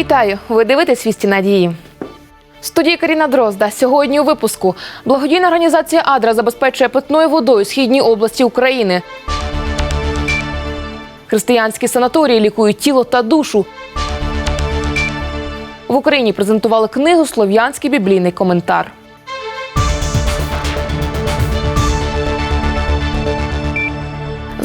Вітаю! Ви дивитесь «Вісті надії. В Студії Каріна Дрозда. Сьогодні у випуску благодійна організація Адра забезпечує питною водою східній області України. Християнські санаторії лікують тіло та душу. В Україні презентували книгу Слов'янський біблійний коментар.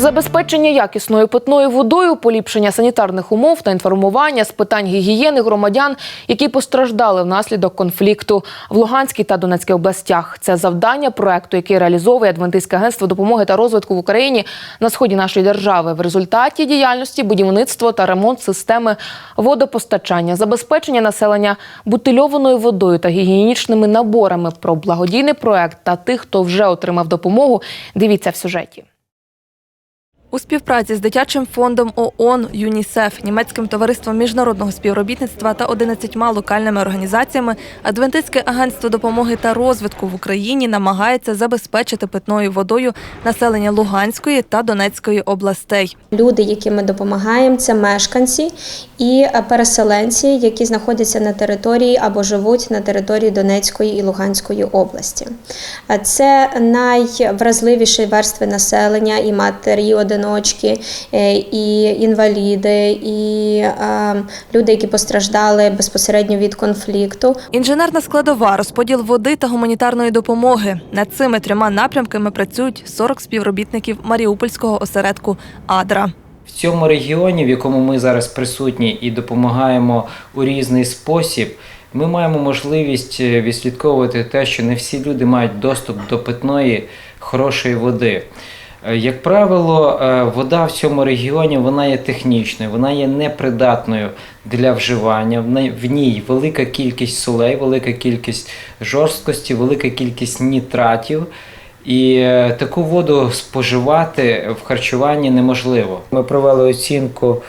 Забезпечення якісною питною водою, поліпшення санітарних умов та інформування з питань гігієни громадян, які постраждали внаслідок конфлікту в Луганській та Донецькій областях. Це завдання проекту, який реалізовує Адвентистське агентство допомоги та розвитку в Україні на сході нашої держави. В результаті діяльності будівництво та ремонт системи водопостачання, забезпечення населення бутильованою водою та гігієнічними наборами. Про благодійний проект та тих, хто вже отримав допомогу. Дивіться в сюжеті. У співпраці з дитячим фондом ООН ЮНІСЕФ, німецьким товариством міжнародного співробітництва та 11 локальними організаціями Адвентистське агентство допомоги та розвитку в Україні намагається забезпечити питною водою населення Луганської та Донецької областей. Люди, яким ми допомагаємо, це мешканці і е, переселенці, які знаходяться на території або живуть на території Донецької і Луганської області. Е, Це найвразливіші верстви населення, і матері, одиночки, е, і інваліди, і люди, які постраждали безпосередньо від конфлікту. Інженерна складова, розподіл води та гуманітарної допомоги. Над цими трьома напрямками працюють 40 співробітників Маріупольського осередку Адра. В цьому регіоні, в якому ми зараз присутні і допомагаємо у різний спосіб, ми маємо можливість е, відслідковувати те, що не всі люди мають доступ до питної хорошої води. Е, Як правило, е, вода в цьому регіоні вона є технічною, вона є непридатною для вживання. В ній велика кількість солей, велика кількість жорсткості, велика кількість нітратів. І е, таку воду споживати в харчуванні неможливо. Ми провели оцінку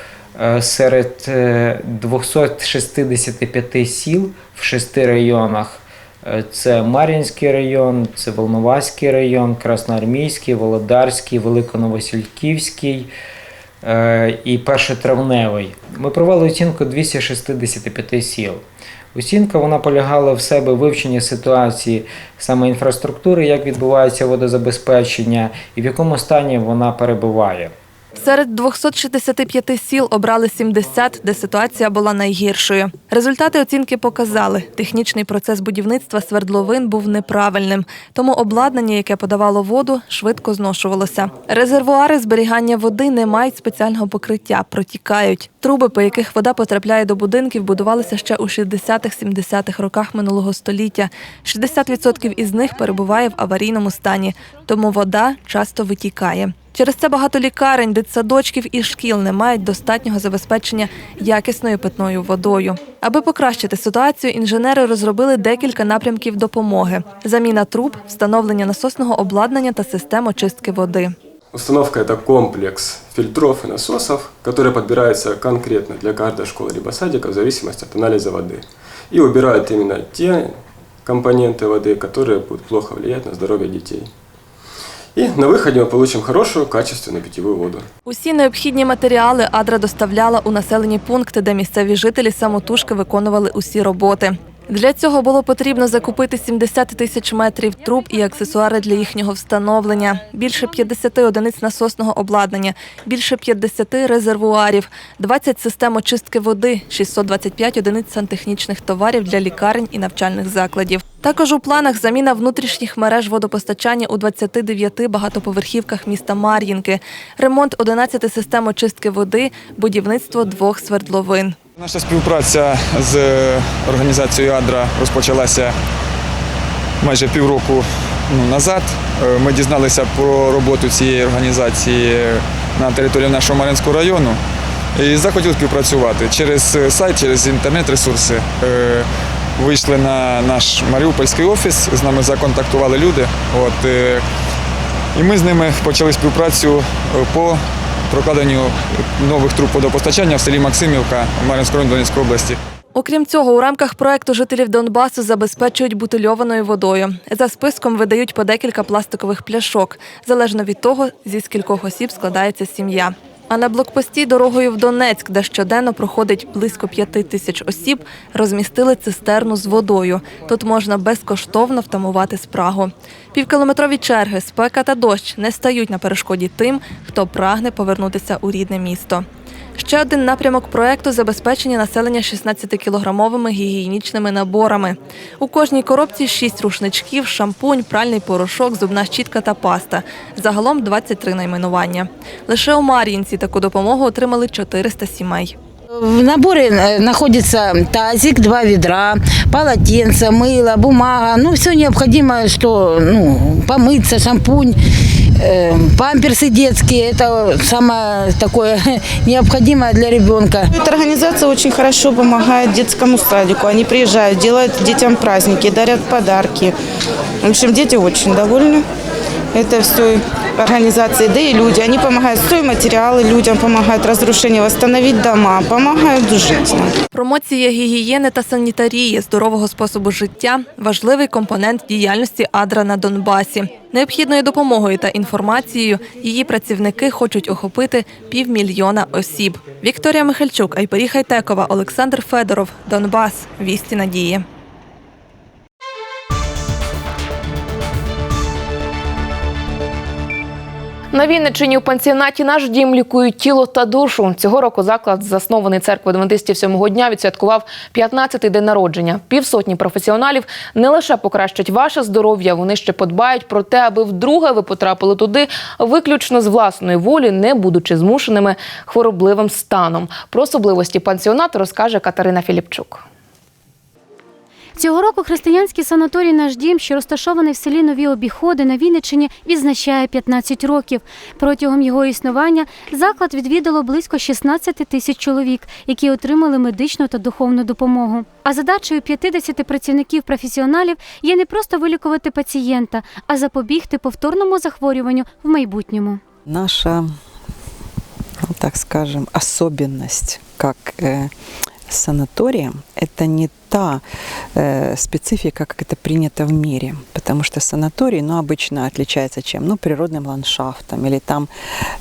серед е, 265 сіл в шести районах. Е, Це Мар'їнський район, це Волноваський район, Красноармійський, Володарський, Великоновосільківський е, і Першотравневий. Ми провели оцінку 265 сіл. Оцінка вона полягала в себе вивчення ситуації саме інфраструктури, як відбувається водозабезпечення і в якому стані вона перебуває. Серед 265 сіл обрали 70, де ситуація була найгіршою. Результати оцінки показали, технічний процес будівництва свердловин був неправильним, тому обладнання, яке подавало воду, швидко зношувалося. Резервуари зберігання води не мають спеціального покриття, протікають. Труби, по яких вода потрапляє до будинків, будувалися ще у 60-70-х роках минулого століття. 60% із них перебуває в аварійному стані, тому вода часто витікає. Через це багато лікарень, дитсадочків і шкіл не мають достатнього забезпечення якісною питною водою. Аби покращити ситуацію, інженери розробили декілька напрямків допомоги: заміна труб, встановлення насосного обладнання та систем очистки води. Установка – это комплекс фильтров и насосов, которые подбираются конкретно для каждой школы либо садика в зависимости от анализа воды. И убирают именно те компоненты воды, которые будут плохо влиять на здоровье детей. И на выходе мы получим хорошую, качественную питьевую воду. Усі необхідні матеріали Адра доставляла у населені пункти, де місцеві жителі самотужки виконували усі роботи. Для цього було потрібно закупити 70 тисяч метрів труб і аксесуари для їхнього встановлення, більше 50 одиниць насосного обладнання, більше 50 резервуарів, 20 систем очистки води, 625 одиниць сантехнічних товарів для лікарень і навчальних закладів. Також у планах заміна внутрішніх мереж водопостачання у 29 багатоповерхівках міста Мар'їнки, ремонт 11 систем очистки води, будівництво двох свердловин. Наша співпраця з організацією Адра розпочалася майже півроку ну, назад. Е, Ми дізналися про роботу цієї організації на території нашого Мар'їнського району і захотіли співпрацювати через сайт, через інтернет-ресурси. Е, Вийшли на наш Маріупольський офіс, з нами законтактували люди. От, е, і ми з ними почали співпрацю по прокладенню нових труб водопостачання в селі Максимівка Мар'їнського району Донецької області. Окрім цього, у рамках проекту жителів Донбасу забезпечують бутильованою водою. За списком видають по декілька пластикових пляшок, залежно від того, зі скількох осіб складається сім'я. А на блокпості дорогою в Донецьк, де щоденно проходить близько п'яти тисяч осіб, розмістили цистерну з водою. Тут можна безкоштовно втамувати спрагу. Півкілометрові черги, спека та дощ не стають на перешкоді тим, хто прагне повернутися у рідне місто. Ще один напрямок проекту забезпечення населення 16-кілограмовими гігієнічними наборами. У кожній коробці 6 рушничків, шампунь, пральний порошок, зубна щітка та паста. Загалом 23 найменування. Лише у Мар'їнці таку допомогу отримали 400 сімей. В наборе э, находится тазик, два ведра, полотенце, мыло, бумага, ну все необходимое, что ну, помыться, шампунь, э, памперсы детские, это самое такое необходимое для ребенка. Эта организация очень хорошо помогает детскому садику. Они приезжают, делают детям праздники, дарят подарки. В общем, дети очень довольны. Это все организации, да и люди. Они помогают стройматериалы людям, помогают разрушение, восстановить дома, помогают жить. Промоція гігієни та санітарії, здорового способу життя важливий компонент діяльності Адра на Донбасі. Необхідною допомогою та інформацією її працівники хочуть охопити півмільйона осіб. Вікторія Михальчук, Айпері Хайтекова, Олександр Федоров, Донбас. Вісті надії. На Вінниччині у пансіонаті наш дім лікують тіло та душу. Цього року заклад, заснований церквою адвентистів сьомого дня, відсвяткував 15-й день народження. Півсотні професіоналів не лише покращать ваше здоров'я, вони ще подбають про те, аби вдруге ви потрапили туди виключно з власної волі, не будучи змушеними хворобливим станом. Про особливості пансіонату розкаже Катерина Філіпчук. Цього року християнський санаторій «Наш дім», що розташований в селі Нові Обіходи на Вінниччині, відзначає 15 років. Протягом його існування заклад відвідало близько 16 тисяч чоловік, які отримали медичну та духовну допомогу. А задачею 50 працівників-професіоналів є не просто вилікувати пацієнта, а запобігти повторному захворюванню в майбутньому. наша, так скажем, особенность как э, санатория – это не та э, специфика, как это принято в мире. Потому что санаторий, ну, обычно отличается чем? Ну, природным ландшафтом или там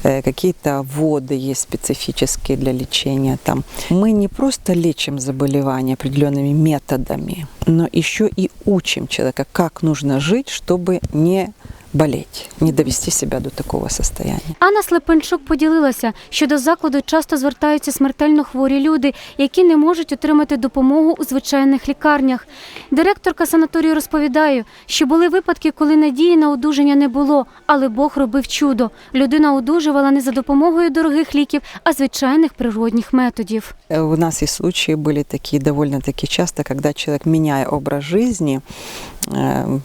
э, какие-то воды есть специфические для лечения. Там. Мы не просто лечим заболевания определенными методами, но еще и учим человека, как нужно жить, чтобы не болеть, не довести себя до такого состояния. Анна Слепенчук поділилася, що до закладу часто звертаються смертельно хворі люди, які не можуть отримати допомогу у звичайних лікарнях. Директорка санаторію розповідає, що були випадки, коли надії на одужання не було, але Бог робив чудо. Людина одужувала не за допомогою дорогих ліків, а звичайних природних методів. Э, У нас и случаи были такие довольно-таки часто, когда человек, меняя образ жизни, э, м,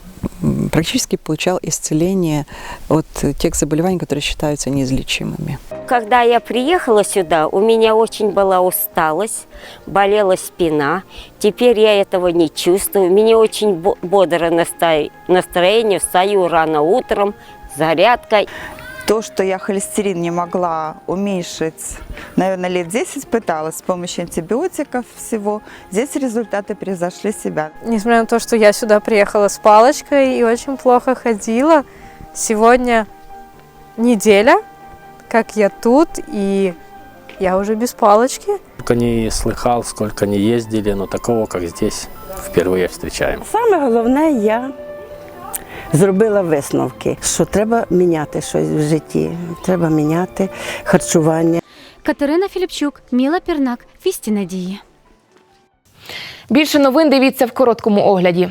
практически получал исцеление от тех заболеваний, которые считаются неизлечимыми. Когда я приехала сюда, у меня очень была усталость, болела спина. Теперь я этого не чувствую. У меня очень бо- бодрое насто- настроение. Встаю рано утром, зарядка. То, что я холестерин не могла уменьшить, наверное, лет 10 пыталась с помощью антибиотиков всего, здесь результаты превзошли себя. Несмотря на то, что я сюда приехала с палочкой и очень плохо ходила, сегодня неделя, как я тут, и я уже без палочки. Сколько не слыхал, сколько не ездили, но такого, как здесь, впервые встречаем. Саме головне, я зробила висновки, що треба міняти щось в житті, треба міняти харчування. Катерина Філіпчук, Міла Пірнак, Вісті Надії. Більше новин дивіться в короткому огляді.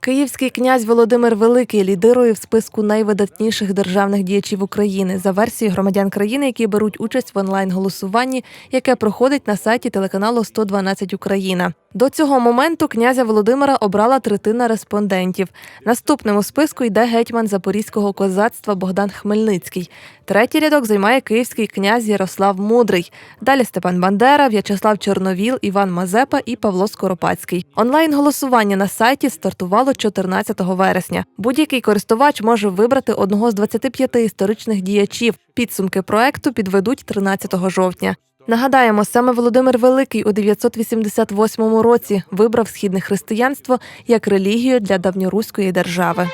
Київський князь Володимир Великий лідирує в списку найвидатніших державних діячів України за версією громадян країни, які беруть участь в онлайн-голосуванні, яке проходить на сайті телеканалу 112 Україна. До цього моменту князя Володимира обрала третина респондентів. Наступним у списку йде гетьман запорізького козацтва Богдан Хмельницький. Третій рядок займає київський князь Ярослав Мудрий. Далі Степан Бандера, В'ячеслав Чорновіл, Іван Мазепа і Павло Скоропадський. Онлайн-голосування на сайті стартувало 14 вересня. Будь-який користувач може вибрати одного з 25 історичних діячів. Підсумки проекту підведуть 13 жовтня. Нагадаємо, саме Володимир Великий у 988 році вибрав східне християнство як релігію для давньоруської держави.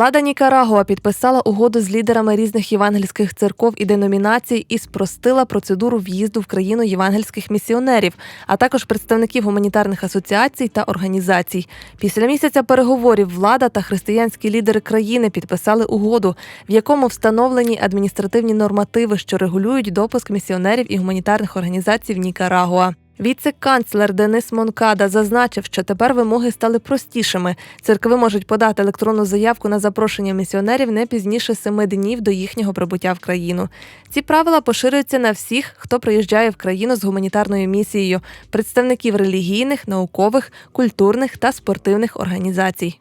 Влада Нікарагуа підписала угоду з лідерами різних євангельських церков і деномінацій і спростила процедуру в'їзду в країну євангельських місіонерів, а також представників гуманітарних асоціацій та організацій. Після місяця переговорів влада та християнські лідери країни підписали угоду, в якому встановлені адміністративні нормативи, що регулюють допуск місіонерів і гуманітарних організацій в Нікарагуа. Віце-канцлер Денис Монкада зазначив, що тепер вимоги стали простішими. Церкви можуть подати електронну заявку на запрошення місіонерів не пізніше семи днів до їхнього прибуття в країну. Ці правила поширюються на всіх, хто приїжджає в країну з гуманітарною місією, представників релігійних, наукових, культурних та спортивних організацій.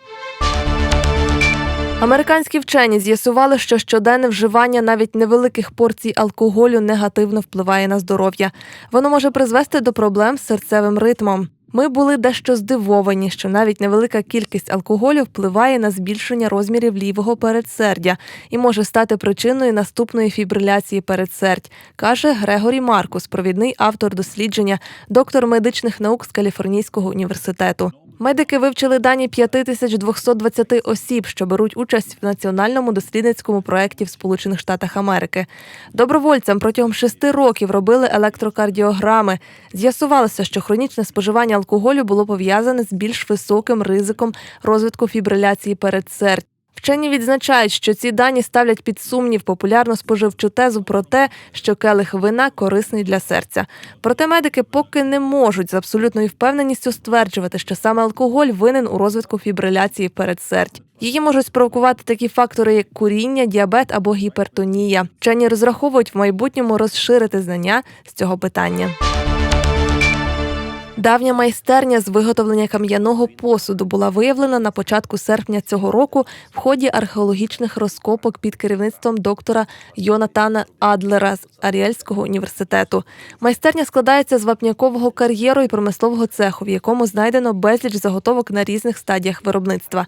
Американські вчені з'ясували, що щоденне вживання навіть невеликих порцій алкоголю негативно впливає на здоров'я. Воно може призвести до проблем з серцевим ритмом. Ми були дещо здивовані, що навіть невелика кількість алкоголю впливає на збільшення розмірів лівого передсердя і може стати причиною наступної фібриляції передсердь, каже Грегорі Маркус, провідний автор дослідження, доктор медичних наук з Каліфорнійського університету. Медики вивчили дані 5220 осіб, що беруть участь в національному дослідницькому проєкті в Сполучених Штатах Америки. Добровольцям протягом шести років робили електрокардіограми. З'ясувалося, що хронічне споживання алкоголю було пов'язане з більш високим ризиком розвитку фібриляції передсердь. Вчені відзначають, що ці дані ставлять під сумнів популярну споживчу тезу про те, що келих вина корисний для серця. Проте медики поки не можуть з абсолютною впевненістю стверджувати, що саме алкоголь винен у розвитку фібриляції передсердь. Її можуть спровокувати такі фактори, як куріння, діабет або гіпертонія. Вчені розраховують в майбутньому розширити знання з цього питання. Давня майстерня з виготовлення кам'яного посуду була виявлена на початку серпня цього року в ході археологічних розкопок під керівництвом доктора Йонатана Адлера з Аріельського університету. Майстерня складається з вапнякового кар'єру і промислового цеху, в якому знайдено безліч заготовок на різних стадіях виробництва.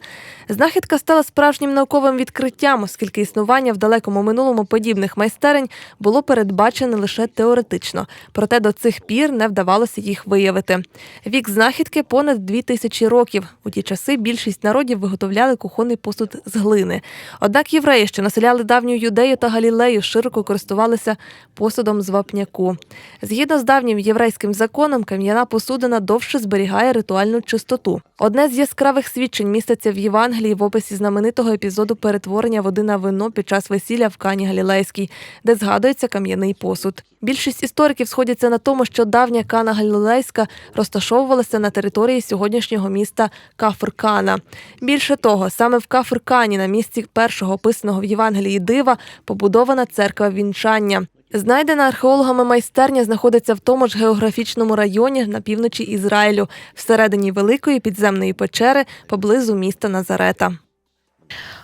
Знахідка стала справжнім науковим відкриттям, оскільки існування в далекому минулому подібних майстерень було передбачене лише теоретично, проте до цих пір не вдавалося їх виявити. Вік знахідки понад дві тисячі років. У ті часи більшість народів виготовляли кухонний посуд з глини. Однак євреї, що населяли давню юдею та Галілею, широко користувалися посудом з вапняку. Згідно з давнім єврейським законом, кам'яна посудина довше зберігає ритуальну чистоту. Одне з яскравих свідчень міститься в Євангелії в описі знаменитого епізоду перетворення води на вино під час весілля в Кані Галілейській, де згадується кам'яний посуд. Більшість істориків сходяться на тому, що давня Кана Галілейська розташовувалася на території сьогоднішнього міста Кафркана. Більше того, саме в Кафркані, на місці першого описаного в Євангелії дива, побудована церква вінчання. Знайдена археологами майстерня знаходиться в тому ж географічному районі на півночі Ізраїлю, всередині великої підземної печери поблизу міста Назарета.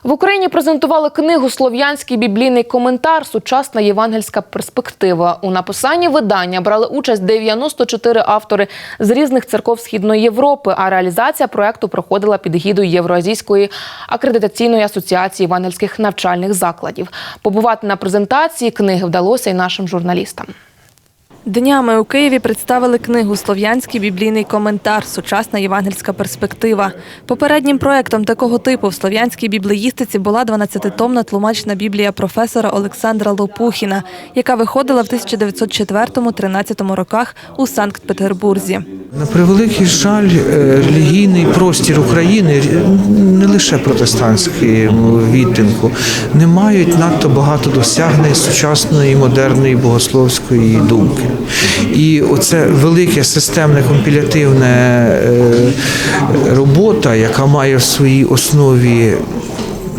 В Україні презентували книгу Слов'янський біблійний коментар Сучасна євангельська перспектива. У написанні видання брали участь 94 автори з різних церков Східної Європи. А реалізація проекту проходила під гідою Євроазійської акредитаційної асоціації євангельських навчальних закладів. Побувати на презентації книги вдалося й нашим журналістам. Днями у Києві представили книгу Слов'янський біблійний коментар Сучасна євангельська перспектива. Попереднім проектом такого типу в слов'янській біблеїстиці була 12-томна тлумачна біблія професора Олександра Лопухіна, яка виходила в 1904-13 роках у Санкт-Петербурзі. На превеликий жаль, е, релігійний простір України не лише протестантський відтинку, не мають надто багато досягнень сучасної модерної богословської думки. І оце велике системне компілятивне е, робота, яка має в своїй основі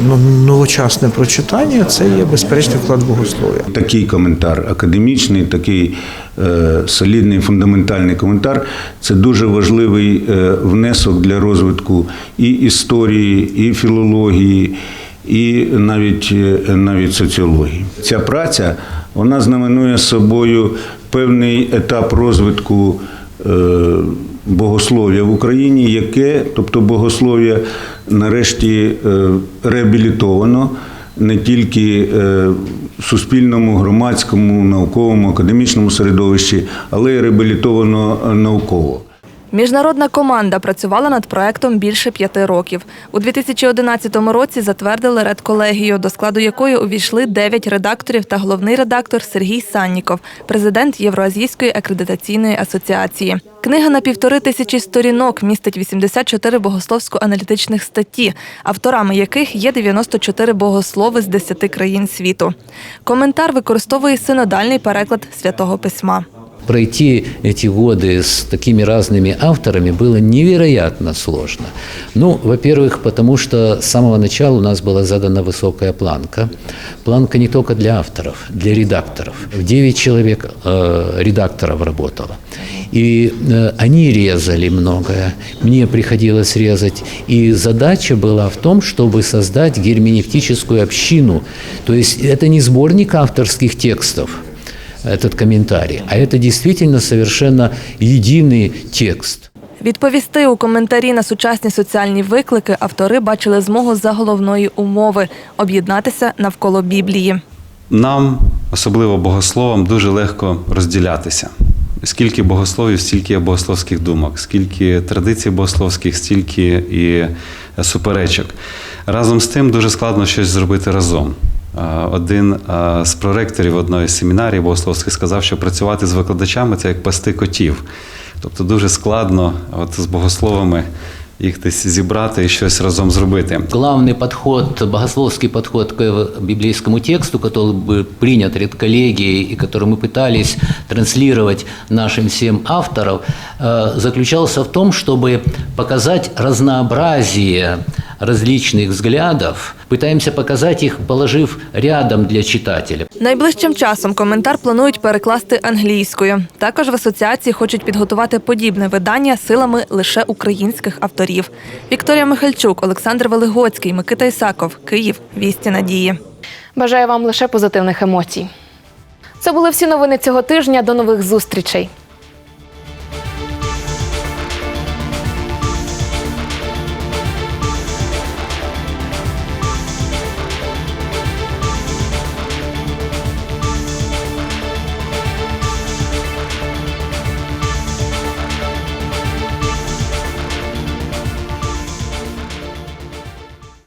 ну, новочасне прочитання, це є безперечний вклад богослов'я. Такий коментар академічний, такий е, солідний фундаментальний коментар це дуже важливий е, внесок для розвитку і історії, і філології, і навіть, е, навіть соціології. Ця праця вона знаменує собою певний етап розвитку. е, Богослов'я в Україні, яке, тобто богослов'я, нарешті е, реабілітовано не тільки е, в суспільному, громадському, науковому, академічному середовищі, але й реабілітовано е, науково. Міжнародна команда працювала над проектом більше п'яти років. У 2011 році затвердили редколегію, до складу якої увійшли дев'ять редакторів та головний редактор Сергій Санніков, президент Євроазійської акредитаційної асоціації. Книга на півтори тисячі сторінок містить 84 богословсько-аналітичних статті, авторами яких є 94 богослови з 10 країн світу. Коментар використовує синодальний переклад святого письма. Пройти эти годы с такими разными авторами было невероятно сложно. Ну, во-первых, потому что с самого начала у нас была задана высокая планка. Планка не только для авторов, для редакторов. Девять человек э, редакторов работало. И э, они резали многое, мне приходилось резать. И задача была в том, чтобы создать герменевтическую общину. То есть это не сборник авторских текстов, этот комментарий, а это действительно совершенно единый текст. Відповісти у коментарі на сучасні соціальні виклики автори бачили змогу за головної умови об'єднатися навколо Біблії. Нам, особливо богословам, дуже легко розділятися. Скільки богословів, стільки є богословських думок, скільки традицій богословських, стільки і суперечок. Разом з тим дуже складно щось зробити разом. А, Один а, з проректорів одної з семінарій богословських сказав, що працювати з викладачами це як пасти котів. Тобто дуже складно от з богословами їх десь зібрати і щось разом зробити. Главный подход, богословский подход к библейскому тексту, который был принят редколлегией и который мы пытались транслировать нашим всем авторам, э, заключался в том, чтобы показать разнообразие различных взглядов, пытаемся показать их, положив рядом для читателя. Найближчим часом коментар планують перекласти англійською. Також в асоціації хочуть підготувати подібне видання силами лише українських авторів. Вікторія Михальчук, Олександр Велигоцький, Микита Ісаков, Київ. Вісті надії. Бажаю вам лише позитивних емоцій. Це були всі новини цього тижня. До нових зустрічей.